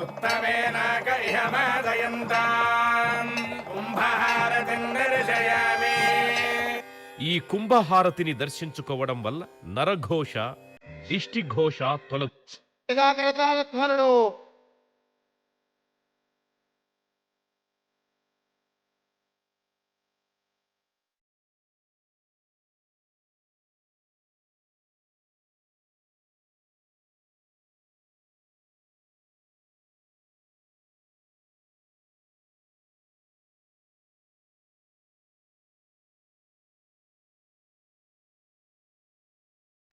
ఉత్తమేన కహ్యమాదయంత దర్శయామి ఈ కుంభహారతిని దర్శించుకోవడం వల్ల నరఘోష ఇష్టిఘోష తొలగు